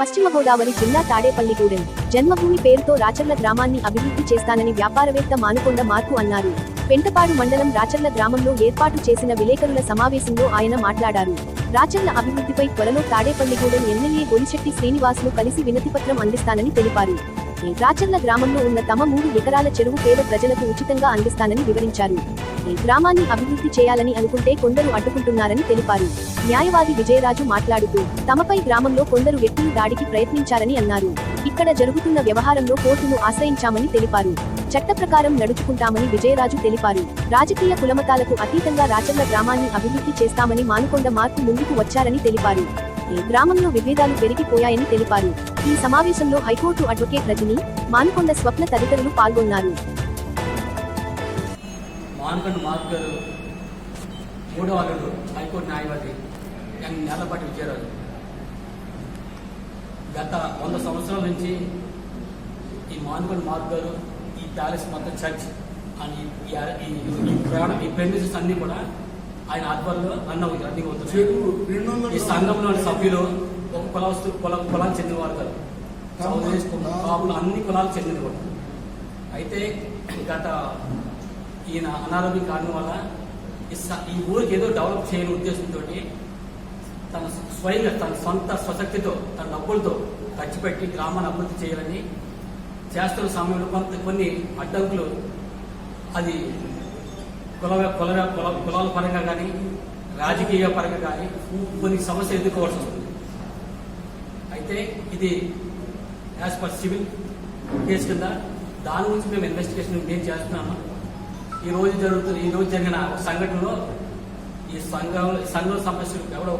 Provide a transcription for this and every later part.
పశ్చిమ గోదావరి జిల్లా తాడేపల్లిగూడెం జన్మభూమి పేరుతో రాచర్ల గ్రామాన్ని అభివృద్ధి చేస్తానని వ్యాపారవేత్త మానుకొండ మార్పు అన్నారు. పెంటపాడు మండలం రాచర్ల గ్రామంలో ఏర్పాటు చేసిన విలేకరుల సమావేశంలో ఆయన మాట్లాడారు. రాచర్ల అభివృద్ధిపై త్వరలో తాడేపల్లిగూడెం ఎమ్మెల్యే గొలిశెట్టి శ్రీనివాసులు కలిసి వినతిపత్రం అందిస్తానని తెలిపారు. రాచర్ల గ్రామంలో ఉన్న తమ మూడు ఎకరాల చెరువు పేద ప్రజలకు ఉచితంగా అందిస్తానని వివరించారు. ఈ గ్రామాన్ని అభివృద్ధి చేయాలని అనుకుంటే కొందరు అడ్డుకుంటున్నారని తెలిపారు. న్యాయవాది విజయరాజు మాట్లాడుతూ తమపై గ్రామంలో కొందరు వ్యక్తులు దాడికి ప్రయత్నించారని అన్నారు. ఇక్కడ జరుగుతున్న వ్యవహారంలో కోర్టును ఆశ్రయించామని తెలిపారు. చట్ట ప్రకారం నడుచుకుంటామని విజయరాజు తెలిపారు. రాజకీయ కులమతాలకు అతీతంగా రాచర్ల గ్రామాన్ని అభివృద్ధి చేస్తామని మానుకొండ మార్పు ముందుకు వచ్చారని తెలిపారు. ఈ గ్రామంలో విభేదాలు పెరిగిపోయాయని తెలిపారు ఈ సమావేశంలో high court advocate Rajani Manukonda Swapna తదితరులు పాల్గొన్నారు మానకొండ మార్క్ గారు మూడో అల్లుడు హైకోర్టు న్యాయవాది ఎన్ నేలపాటి విజయరాజు గత వంద సంవత్సరాల నుంచి ఈ గారు ఈ ప్యాలెస్ మొత్తం చర్చ్ అని ఈ ప్రయాణం ఈ ప్రెమిసెస్ అన్ని కూడా ఆయన ఆధ్వర్యంలో చెరువు రెండు వందల ఈ సంఘంలోని సభ్యులు ఒక కులవస్తు కుల కులానికి చెందిన వారు కాదు. కాపులు. అన్ని కులాలకు చెందిన వారు అయితే గత ఈయన అనారోగ్య కారణం వల్ల ఈ ఊరికి ఏదో డెవలప్ చేయని ఉద్దేశంతో తన స్వయంగా తన సొంత స్వశక్తితో తన డబ్బులతో ఖర్చు పెట్టి గ్రామాన్ని అభివృద్ధి చేయాలని చేస్తున్న సమయంలో కొంత కొన్ని అడ్డంకులు అది కుల కుల కులాల పరంగా కానీ రాజకీయ పరంగా కానీ కొన్ని సమస్యలు ఎదుర్కోవాల్సి వస్తుంది. అయితే ఇది యాజ్ పర్ సివిల్ కేసు కింద దాని గురించి మేము ఇన్వెస్టిగేషన్ నేను చేస్తున్నాము? ఈ రోజు జరుగుతున్న ఈ రోజు జరిగిన ఒక సంఘటనలో ఈ సంఘం ఈ సంఘం సమస్యలు ఎవరో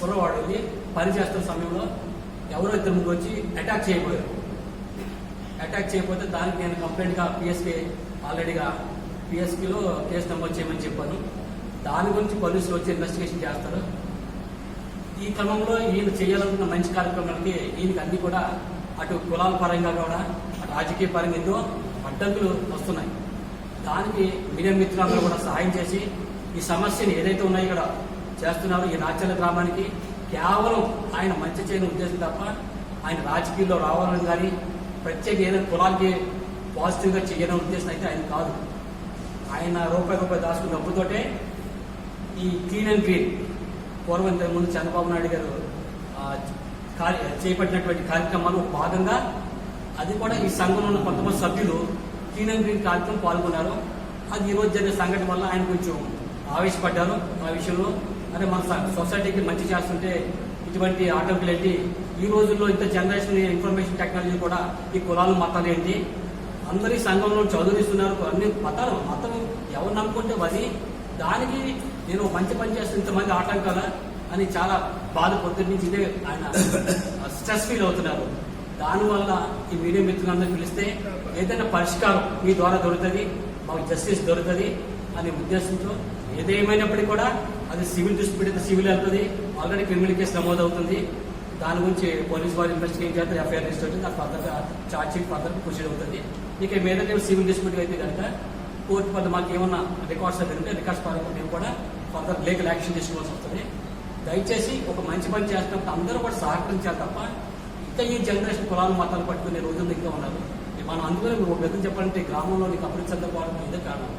కుర్రవాడు వెళ్ళి పని చేస్తున్న సమయంలో ఎవరో ఇద్దరు ముందు వచ్చి అటాక్ చేయబోయారు. అటాక్ చేయకపోతే దానికి నేను కంప్లైంట్గా పిఎస్కే ఆల్రెడీగా పిఎస్కిలో కేసు నమోదు చేయమని చెప్పాను. దాని గురించి పోలీసులు వచ్చి ఇన్వెస్టిగేషన్ చేస్తారు. ఈ క్రమంలో ఈయన చేయాలనుకున్న మంచి కార్యక్రమాలకి ఈయనకి అన్ని కూడా అటు కులాల పరంగా కూడా అటు రాజకీయ పరంగా ఎన్నో అడ్డంకులు వస్తున్నాయి. దానికి మీడియా మిత్రులందరూ కూడా సహాయం చేసి ఈ సమస్యని ఏదైతే ఉన్నాయో ఇక్కడ చేస్తున్నారో ఈ రాజ్యాల గ్రామానికి కేవలం ఆయన మంచి చేయని ఉద్దేశం తప్ప ఆయన రాజకీయాల్లో రావాలని కానీ ప్రత్యేక ఏదైనా కులానికి పాజిటివ్గా చేయడం ఉద్దేశం అయితే ఆయన కాదు. ఆయన రూపాయి రూపాయి దాచుకున్న డబ్బుతోటే ఈ క్లీన్ అండ్ గ్రీన్ పూర్వం ఇంతకు ముందు చంద్రబాబు నాయుడు గారు చేపట్టినటువంటి కార్యక్రమాలు భాగంగా అది కూడా ఈ సంఘంలో ఉన్న కొంతమంది సభ్యులు క్లీన్ అండ్ గ్రీన్ కార్యక్రమం పాల్గొన్నారు. అది ఈ రోజు జరిగిన సంఘటన వల్ల ఆయన కొంచెం ఆవేశపడ్డారు ఆ విషయంలో. అదే మన సొసైటీకి మంచి చేస్తుంటే ఇటువంటి ఆటంకులు ఏంటి ఈ రోజుల్లో ఇంత జనరేషన్ ఇన్ఫర్మేషన్ టెక్నాలజీ కూడా ఈ కులాలు మతాలు ఏంటి? అందరి సంఘంలో చదువునిస్తున్నారు. అన్ని మతాలు మతం ఎవరు నమ్ముకుంటే అది దానికి నేను మంచి పని చేస్తే ఇంతమంది ఆటంకాల అని చాలా బాధ పొద్దున్న నుంచి ఇదే ఆయన స్ట్రెస్ ఫీల్ అవుతున్నారు. దానివల్ల ఈ మీడియా మిత్రులందరూ పిలిస్తే ఏదైనా పరిష్కారం మీ ద్వారా దొరుకుతుంది మాకు జస్టిస్ దొరుకుతుంది అనే ఉద్దేశంతో ఏదేమైనప్పటికీ కూడా అది సివిల్ డిస్ప్యూట్ అయితే సివిల్ వెళ్తుంది. ఆల్రెడీ క్రిమినల్ కేసు నమోదు అవుతుంది దాని గురించి పోలీస్ వారు ఇన్వెస్టిగేట్ చేస్తారు ఎఫ్ఐఆర్ రిజిస్టర్ అవుతుంది దాని ఫర్దర్గా ఛార్జ్ షీట్ ఫర్దర్ ప్రొసీడ్ అవుతుంది. ఇక మీద సివిల్ డిస్ప్యూట్ అయితే కనుక కోర్టు వద్ద మాకు ఏమన్నా రికార్డ్స్ దగ్గర ఉంటే రికార్డ్స్ పరంగా మేము కూడా ఫర్దర్ లీగల్ యాక్షన్ తీసుకోవాల్సి వస్తుంది. దయచేసి ఒక మంచి పని చేస్తున్నప్పుడు అందరూ కూడా సహకరించాలి తప్ప ఇంకా ఈ జనరేషన్ కులాలు మతాలు పట్టుకునే రోజులు ఇంకా ఉన్నారు మనం అందుకనే ఒక విధంగా చెప్పాలంటే గ్రామంలో నీకు అభివృద్ధి చెందకపోవడం ఇదే కారణం.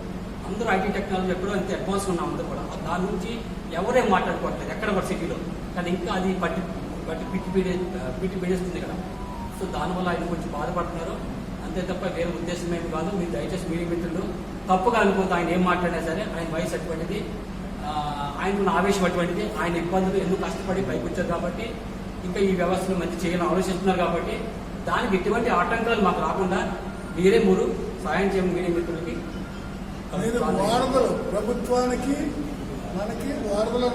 అందరూ ఐటీ టెక్నాలజీ ఎక్కడో అంత అడ్వాన్స్ ఉన్నాం అందరూ కూడా. దాని నుంచి ఎవరే మాట్లాడుకోవట్లేదు ఎక్కడ కూడా సిటీలో. కానీ ఇంకా అది పట్టి పట్టి పిట్టి పీడే పిట్టి పీడేస్తుంది ఇక్కడ సో దానివల్ల ఆయన కొంచెం బాధపడుతున్నారు. అంతే తప్ప వేరే ఉద్దేశం ఏమి కాదు. మీరు దయచేసి మీడియా మిత్రులు. తప్పుగా అనుకోతే ఆయన ఏం మాట్లాడినా సరే ఆయన వయసు అటువంటిది. ఆ, ఆయన ఉన్న ఆవేశం అటువంటిది. ఆయన ఇబ్బందులు ఎందుకు కష్టపడి పైకి వచ్చారు కాబట్టి ఇంకా ఈ వ్యవస్థను మంచి చేయాలని ఆలోచిస్తున్నారు కాబట్టి దానికి ఎటువంటి ఆటంకాలు మాకు రాకుండా మీరే మూడు సాయం చేయమని మీడియా మిత్రులకి. వారధలు ప్రభుత్వానికి మనకి వారధల